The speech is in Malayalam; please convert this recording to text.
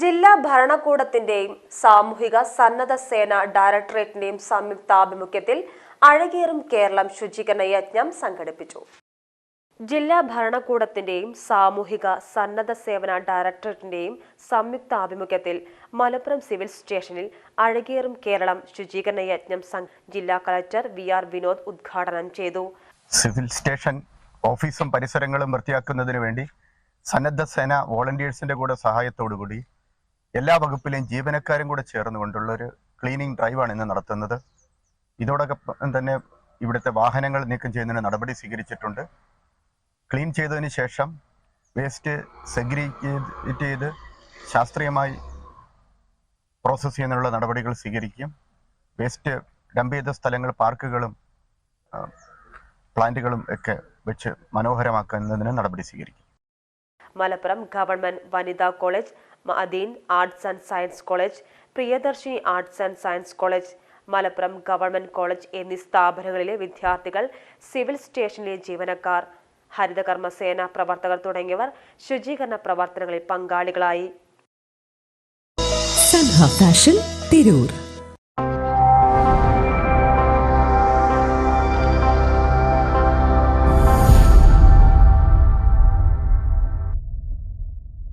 ജില്ലാ ഭരണകൂടത്തിന്റെയും സാമൂഹിക സന്നദ്ധ സേന ഡയറക്ടറേറ്റിന്റെയും സംയുക്താഭിമുഖ്യത്തിൽ അഴകേറും കേരളം ശുചീകരണ യജ്ഞം സംഘടിപ്പിച്ചു. ജില്ലാ ഭരണകൂടത്തിന്റെയും സാമൂഹിക സന്നദ്ധ സേവന ഡയറക്ടറേറ്റിന്റെയും സംയുക്ത ആഭിമുഖ്യത്തിൽ മലപ്പുറം സിവിൽ സ്റ്റേഷനിൽ അഴകേറും കേരളം ശുചീകരണ യജ്ഞം ജില്ലാ കളക്ടർ വി ആർ വിനോദ് ഉദ്ഘാടനം ചെയ്തു. സിവിൽ സ്റ്റേഷൻ ഓഫീസും പരിസരങ്ങളും വൃത്തിയാക്കുന്നതിന് വേണ്ടി സന്നദ്ധ സേന വോളണ്ടിയേഴ്സിന്റെ കൂടെ സഹായത്തോടുകൂടി എല്ലാ വകുപ്പിലെയും ജീവനക്കാരും കൂടെ ചേർന്നുകൊണ്ടുള്ള ഒരു ക്ലീനിങ് ഡ്രൈവാണ് ഇന്ന് നടത്തുന്നത്. ഇതോടൊപ്പം തന്നെ ഇവിടുത്തെ വാഹനങ്ങൾ നീക്കം ചെയ്യുന്നതിന് നടപടി സ്വീകരിച്ചിട്ടുണ്ട്. ക്ലീൻ ചെയ്തതിന് ശേഷം വേസ്റ്റ് സെഗ്രിഗേറ്റ് ചെയ്ത് ശാസ്ത്രീയമായി പ്രോസസ്സ് ചെയ്യുന്നതിനുള്ള നടപടികൾ സ്വീകരിക്കും. വേസ്റ്റ് ഡംപ് ചെയ്ത സ്ഥലങ്ങൾ പാർക്കുകളും പ്ലാന്റുകളും ഒക്കെ വെച്ച് മനോഹരമാക്കുന്നതിന് നടപടി സ്വീകരിക്കും. മലപ്പുറം ഗവൺമെന്റ് വനിതാ college Madin arts and science college Priyadarshini arts and science college Malappuram government college എന്നീ സ്ഥാപനങ്ങളിലെ വിദ്യാർത്ഥികൾ സിവിൽ സ്റ്റേഷനിലെ ജീവനക്കാർ ഹരിതകർമ്മ സേന പ്രവർത്തകർ തുടങ്ങിയവർ ശുചീകരണ പ്രവർത്തനങ്ങളിൽ പങ്കാളികളായി. സൻഹ ഫാഷൻ തിരൂർ.